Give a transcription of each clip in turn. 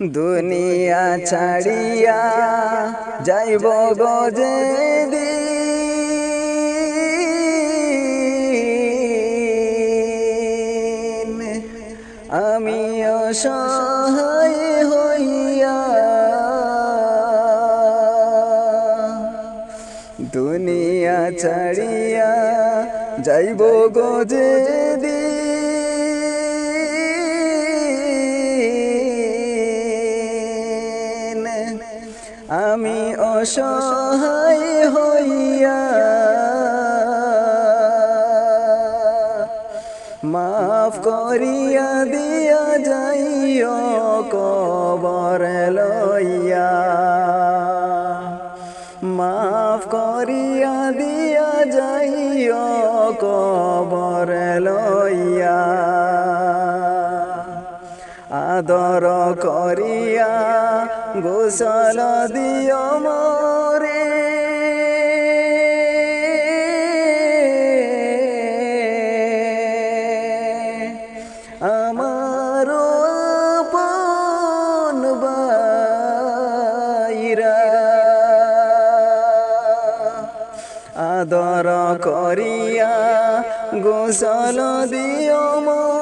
দুনিয়া ছাড়িয়া যাইব গজে দিন আমি অসহায় হইয়া দুনিয়া ছাড়িয়া যাইব গজে আমি অসহায় হইয়া মাফ করিয়া দিয়া যাইও কবর লইয়া। মাফ করিয়া দিয়া যাইও কবর লইয়া। আদর করিয়া গোসল দিও মরে। আমার আদর করিয়া গোসল দিও মোরে।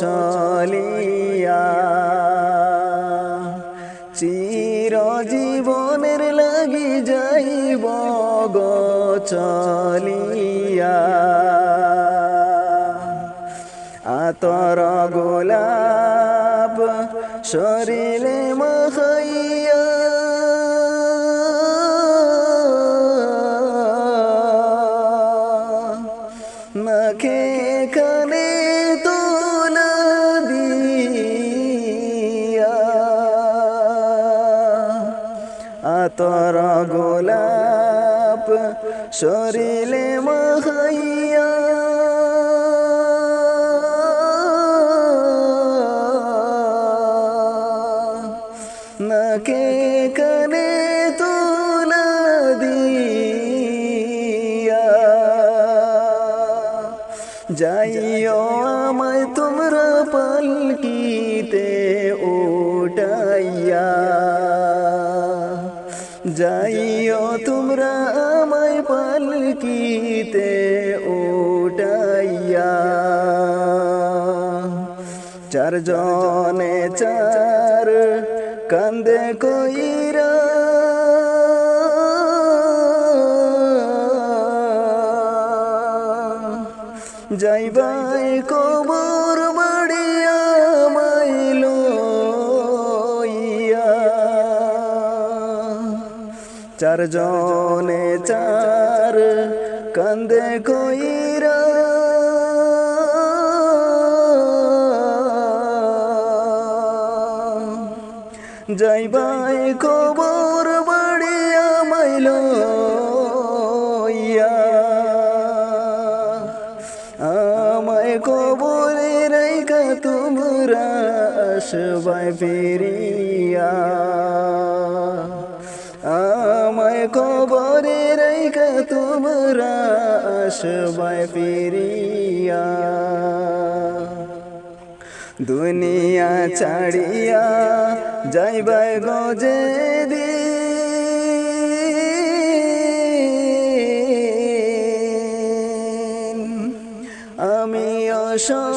চলিয়া। চির জীবনের লাগি যাইব গো চলিয়া। আতর গোলাপ শরীরে মখাইয়া আতর গোলাপ শরীরে মখাইয়া নাকে কানে তোলা দিয়া। যাইও আমায় তোমরা পালকিতে। যাইও তোমরা আমায় পালকিতে ওটাইয়া চারজনে চার কান্দে কইরা চারজনে চার কান্দে কইরা। যাইবাই কবর বাড়িয়া মাইল আমায় কবরে রেখা তোমরা আসবাই ফিরিয়া। আমায় কবরে রেখা তোমরা আসবাই ফিরিয়া। দুনিয়া ছাড়িয়া যাইবাই গজে দিন আমি অসহায়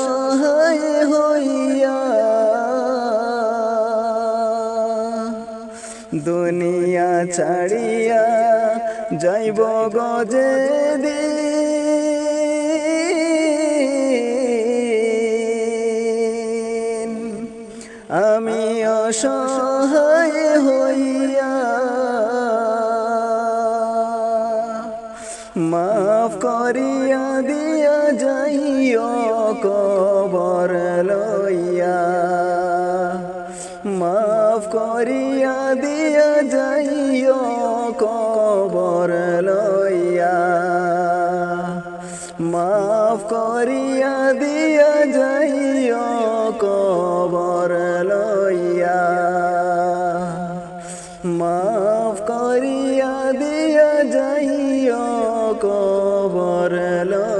দুনিয়া ছাড়িয়া যাইব গজে দিন আমি অসহায় হইয়া মাফ করিয়া দিয়া যাইও কবর লইয়া করিয়া দিয়া যাইও, কবর লইয়া। মাফ করিয়া দিয়া যাইও, কবর লইয়া। মাফ করিয়া দিয়া যাইও, কবর লইয়া।